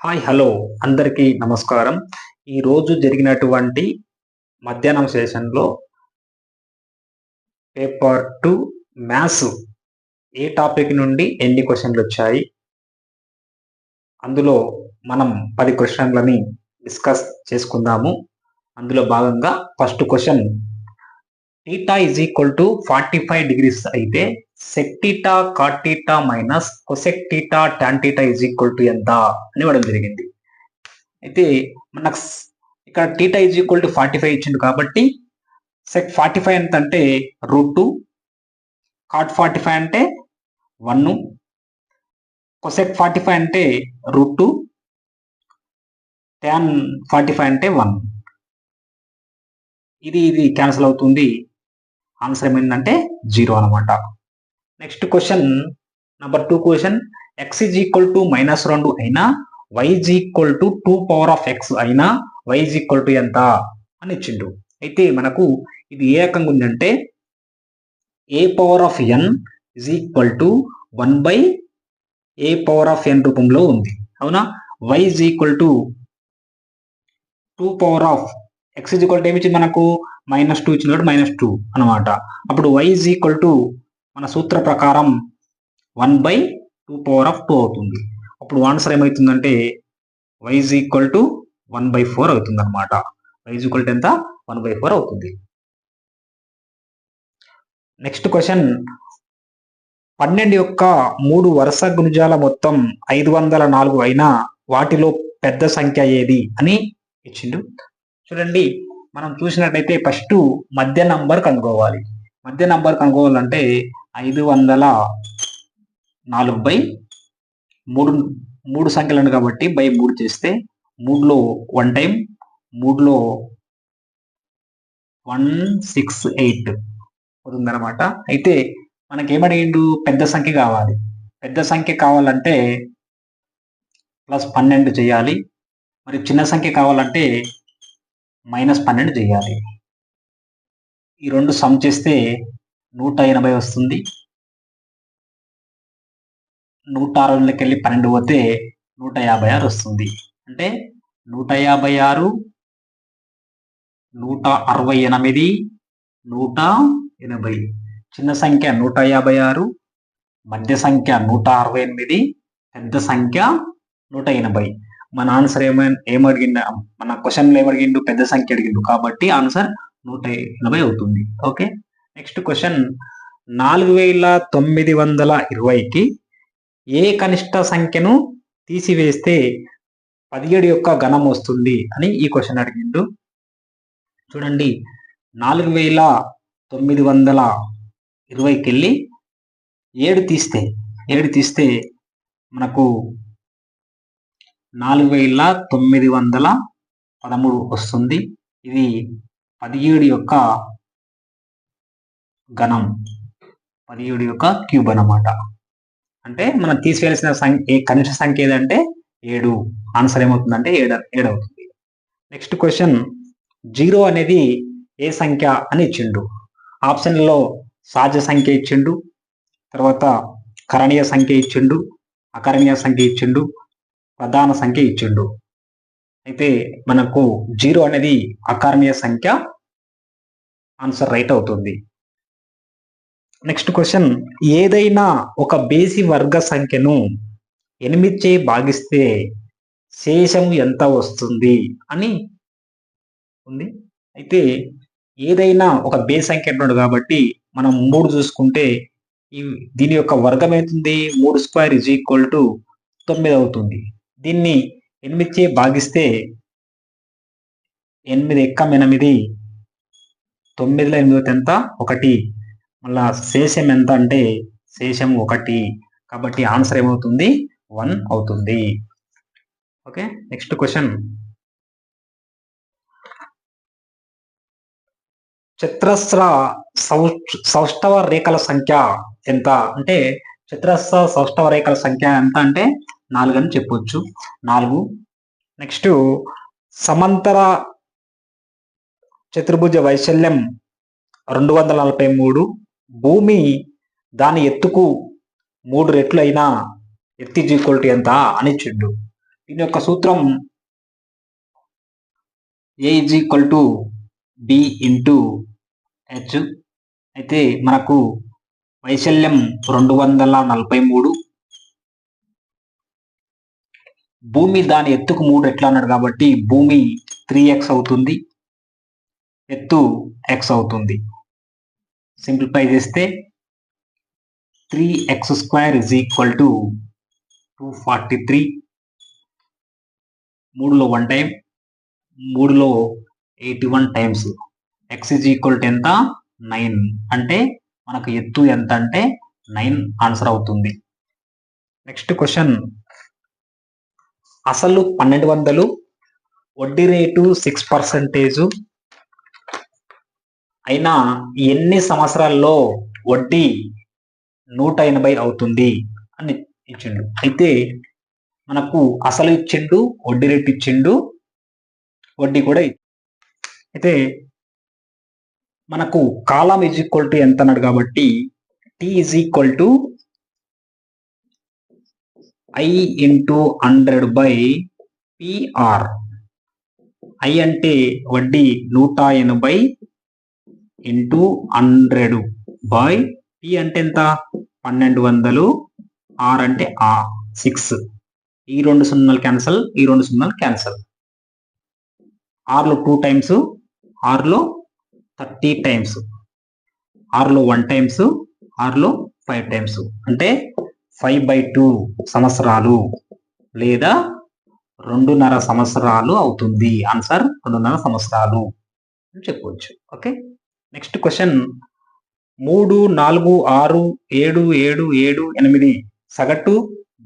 Hi hello. అందరికీ నమస్కారం. ఈరోజు జరిగినటువంటి మధ్యాహ్నం సెషన్లో పేపర్ టూ మ్యాథ్స్ ఏ టాపిక్ నుండి ఎన్ని క్వశ్చన్లు వచ్చాయి? అందులో మనం పది క్వశ్చన్లని డిస్కస్ చేసుకుందాము. అందులో భాగంగా first question theta is equal to forty five degrees అయితే sec theta cot theta minus cosec theta tan theta is equal to ఎంత అని ఇవ్వడం జరిగింది. అయితే మనకు ఇక్కడ theta is equal to forty five ఇచ్చిండు కాబట్టి సెక్ ఫార్టీ ఫైవ్ ఎంత అంటే root two cot forty five అంటే వన్ కొసెక్ ఫార్టీ ఫైవ్ అంటే root two tan forty five అంటే వన్ ఇది ఇది క్యాన్సిల్ అవుతుంది. ఆన్సర్ ఏమైందంటే జీరో అనమాట next question number two question x is equal to minus రెండు అయినా y is equal to two power of x అయినా వై ఈజ్ ఈక్వల్ టు ఎంత అని ఇచ్చిండు అయితే మనకు ఇది ఏ రకంగా ఉందంటే a power of n is equal to one by a power of n రూపంలో ఉంది. అవునా? Y is equal to two power of x is equal to ఏమి ఇచ్చింది మనకు? మైనస్ టూ ఇచ్చినప్పుడు మైనస్ టూ అనమాట అప్పుడు వై ఈజ్ ఈక్వల్ టు మన సూత్ర ప్రకారం one by two power of two అవుతుంది. అప్పుడు ఆన్సర్ ఏమవుతుందంటే y is equal to one by four అవుతుంది అనమాట వైజ్ ఈక్వల్ టు ఎంత? వన్ బై ఫోర్ అవుతుంది. నెక్స్ట్ క్వశ్చన్ పన్నెండు యొక్క మూడు వరుస గుణజాల మొత్తం ఐదు వందల నాలుగు అయినా వాటిలో పెద్ద సంఖ్య ఏది అని ఇచ్చిండు. చూడండి మనం చూసినట్లయితే ఫస్ట్ మధ్య నంబర్ కనుక్కోవాలి. మధ్య నంబర్ కనుక్కోవాలంటే ఐదు వందల నాలుగు బై మూడు మూడు సంఖ్యలను కాబట్టి బై మూడు చేస్తే మూడులో వన్ టైం మూడులో వన్ సిక్స్ ఎయిట్ అవుతుందన్నమాట. అయితే మనకి ఏమడిగిండు పెద్ద సంఖ్య కావాలి. పెద్ద సంఖ్య కావాలంటే ప్లస్ పన్నెండు చేయాలి. మరి చిన్న సంఖ్య కావాలంటే మైనస్ పన్నెండు చేయాలి. ఈ రెండు సమ్ చేస్తే నూట ఎనభై వస్తుంది. నూట అరవైలోకి వెళ్ళి పన్నెండు పోతే నూట యాభై ఆరు వస్తుంది. అంటే నూట యాభై ఆరు నూట అరవై ఎనిమిది నూట ఎనభై. చిన్న సంఖ్య నూట యాభై ఆరు మధ్య సంఖ్య నూట అరవై ఎనిమిది పెద్ద సంఖ్య నూట ఎనభై. మన ఆన్సర్ ఏమైనా ఏమడిగిండ మన క్వశ్చన్లో ఏమడిగిండు? పెద్ద సంఖ్య అడిగిండు. కాబట్టి ఆన్సర్ నూట ఎనభై అవుతుంది. ఓకే? Next question. నాలుగు వేల తొమ్మిది వందల ఇరవైకి ఏ కనిష్ట సంఖ్యను తీసివేస్తే పదిహేడు యొక్క ఘనం వస్తుంది అని ఈ క్వశ్చన్ అడిగిండు. చూడండి. నాలుగు వేల తొమ్మిది వందల ఇరవైకి వెళ్ళి ఏడు తీస్తే ఏడు తీస్తే మనకు నాలుగు వేల తొమ్మిది వందల పదమూడు వస్తుంది. ఇది పదిహేడు యొక్క ఘనం పదిహేడు యొక్క క్యూబ్ అన్నమాట. అంటే మనం తీసివేయాల్సిన సంఖ్య కనిష్ట సంఖ్య ఏదంటే ఏడు. ఆన్సర్ ఏమవుతుందంటే ఏడు ఏడు అవుతుంది నెక్స్ట్ క్వశ్చన్ జీరో అనేది ఏ సంఖ్య అని ఇచ్చిండు? ఆప్షన్లో సహజ సంఖ్య ఇచ్చిండు తర్వాత కరణీయ సంఖ్య ఇచ్చిండు అకరణీయ సంఖ్య ఇచ్చిండు ప్రధాన సంఖ్య ఇచ్చిండు. అయితే మనకు జీరో అనేది అకారణీయ సంఖ్య ఆన్సర్ రైట్ అవుతుంది. నెక్స్ట్ క్వశ్చన్ ఏదైనా ఒక బేసి వర్గ సంఖ్యను ఎనిమిదిచే భాగిస్తే శేషం ఎంత వస్తుంది అని ఉంది. అయితే ఏదైనా ఒక బేస్ సంఖ్య అంటున్నాడు కాబట్టి మనం మూడు చూసుకుంటే ఈ దీని యొక్క వర్గం అవుతుంది మూడు స్క్వేర్ ఇజ్ ఈక్వల్ టు తొమ్మిది అవుతుంది. దీన్ని ఎనిమిదిచే భాగిస్తే ఎనిమిది ఎక్కం ఎనిమిది తొమ్మిదిలో ఎనిమిది ఎంత? ఒకటి. మళ్ళా శేషం ఎంత అంటే శేషం ఒకటి. కాబట్టి ఆన్సర్ ఏమవుతుంది? వన్ అవుతుంది. Okay next question. చతురస్ర సౌష్టవ రేఖల సంఖ్య ఎంత? అంటే చతురస్ర సౌష్టవ రేఖల సంఖ్య ఎంత అంటే నాలుగు అని చెప్పొచ్చు. నాలుగు. నెక్స్ట్ సమంతర చతుర్భుజ వైశల్యం రెండు వందల నలభై మూడు. భూమి దాని ఎత్తుకు మూడు రెట్లు అయినా ఎత్తి జీక్వల్టీ ఎంత అని ఇచ్చిండు దీని యొక్క సూత్రం A is equal to B into H అయితే మనకు వైశల్యం రెండు వందల నలభై మూడు. భూమి దాని ఎత్తుకు మూడు ఎట్లా అన్నాడు కాబట్టి భూమి త్రీ ఎక్స్ అవుతుంది ఎత్తు ఎక్స్ అవుతుంది. సింప్లిఫై చేస్తే three x square is equal to two forty three మూడులో వన్ టైం మూడులో eighty one times x is equal to ఎంత? నైన్ అంటే మనకు ఎత్తు ఎంత అంటే నైన్ ఆన్సర్ అవుతుంది. నెక్స్ట్ క్వశ్చన్ అసలు పన్నెండు వందలు వడ్డీ రేటు సిక్స్ పర్సెంటేజ్ అయినా ఎన్ని సంవత్సరాల్లో వడ్డీ నూట ఎనభై అవుతుంది అని ఇచ్చిండు. అయితే మనకు అసలు ఇచ్చిండు వడ్డీ రేటు ఇచ్చిండు వడ్డీ కూడా అయితే మనకు కాలం ఈజ్ ఈక్వల్ టు ఎంత అన్నాడు కాబట్టి T is equal to I into hundred by PR I అంటే వడ్డీ నూట ఎనభై ఇంటూ హండ్రెడ్ బై పి అంటే ఎంత? పన్నెండు వందలు. ఆర్ అంటే ఆ సిక్స్ ఈ రెండు సున్నాలు క్యాన్సల్ ఈ రెండు సున్నాలు క్యాన్సల్ ఆర్లో టూ టైమ్స్ ఆర్లో థర్టీ టైమ్స్ ఆర్లో వన్ టైమ్స్ ఆర్లో ఫైవ్ టైమ్స్ అంటే ఫైవ్ బై టూ సంవత్సరాలు లేదా రెండున్నర సంవత్సరాలు అవుతుంది. ఆన్సర్ రెండున్నర సంవత్సరాలు అని చెప్పవచ్చు. ఓకే నెక్స్ట్ క్వశ్చన్ మూడు నాలుగు ఆరు ఏడు ఏడు ఏడు ఎనిమిది సగటు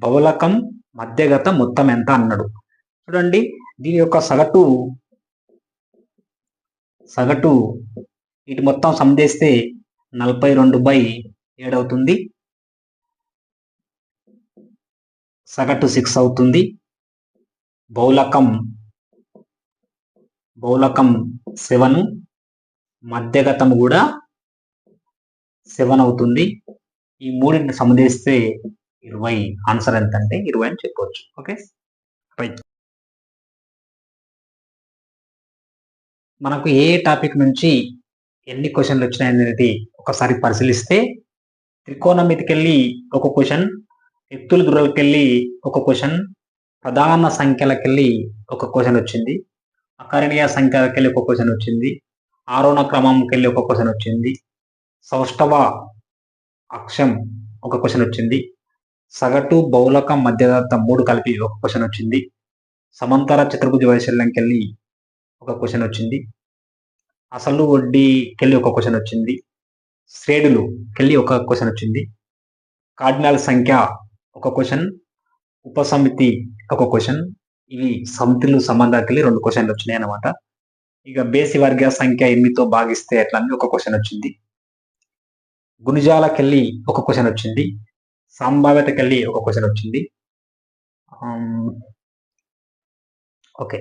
బహుళకం మధ్యగత మొత్తం ఎంత అన్నాడు. చూడండి దీని యొక్క సగటు సగటు ఇటు మొత్తం సమ్ చేస్తే నలభై రెండు బై ఏడు అవుతుంది సగటు సిక్స్ అవుతుంది. బౌలకం బౌలకం సెవెన్ మధ్యగతం కూడా సెవెన్ అవుతుంది. ఈ మూడింటిని సంబంధిస్తే ఇరవై. ఆన్సర్ ఎంత అంటే ఇరవై అని చెప్పవచ్చు ఓకే రైట్ మనకు ఏ టాపిక్ నుంచి ఎన్ని క్వశ్చన్లు వచ్చినాయనేది ఒకసారి పరిశీలిస్తే త్రికోణమితికెళ్ళి ఒక క్వశ్చన్ ఎత్తుల దూరాలకెళ్ళి ఒక క్వశ్చన్ ప్రధాన సంఖ్యలకెళ్ళి ఒక క్వశ్చన్ వచ్చింది. అకరణీయ సంఖ్యలకెళ్ళి ఒక క్వశ్చన్ వచ్చింది. ఆరోహణ క్రమంకెళ్ళి ఒక క్వశ్చన్ వచ్చింది. సౌష్టవ అక్షం ఒక క్వశ్చన్ వచ్చింది. సగటు బౌలక మధ్యదత్త మూడు కలిపి ఒక క్వశ్చన్ వచ్చింది. సమంతర చతుర్భుజ వైశల్యంకెళ్ళి ఒక క్వశ్చన్ వచ్చింది. అసలు వడ్డీకెళ్ళి ఒక క్వశ్చన్ వచ్చింది. శ్రేణులు కెళ్ళి ఒక క్వశ్చన్ వచ్చింది. కార్డినల్ సంఖ్య ఒక క్వశ్చన్ ఉపసమితి ఒక క్వశ్చన్ ఇవి సమితులు సంబంధాలకెళ్ళి రెండు క్వశ్చన్లు వచ్చినాయి అన్నమాట. ఇక బేసి వర్గ సంఖ్య ఎనిమిదితో భాగిస్తే ఎట్లా అని ఒక క్వశ్చన్ వచ్చింది. గుణిజాలకెళ్ళి ఒక క్వశ్చన్ వచ్చింది. సంభావ్యతకెళ్ళి ఒక క్వశ్చన్ వచ్చింది. ఓకే.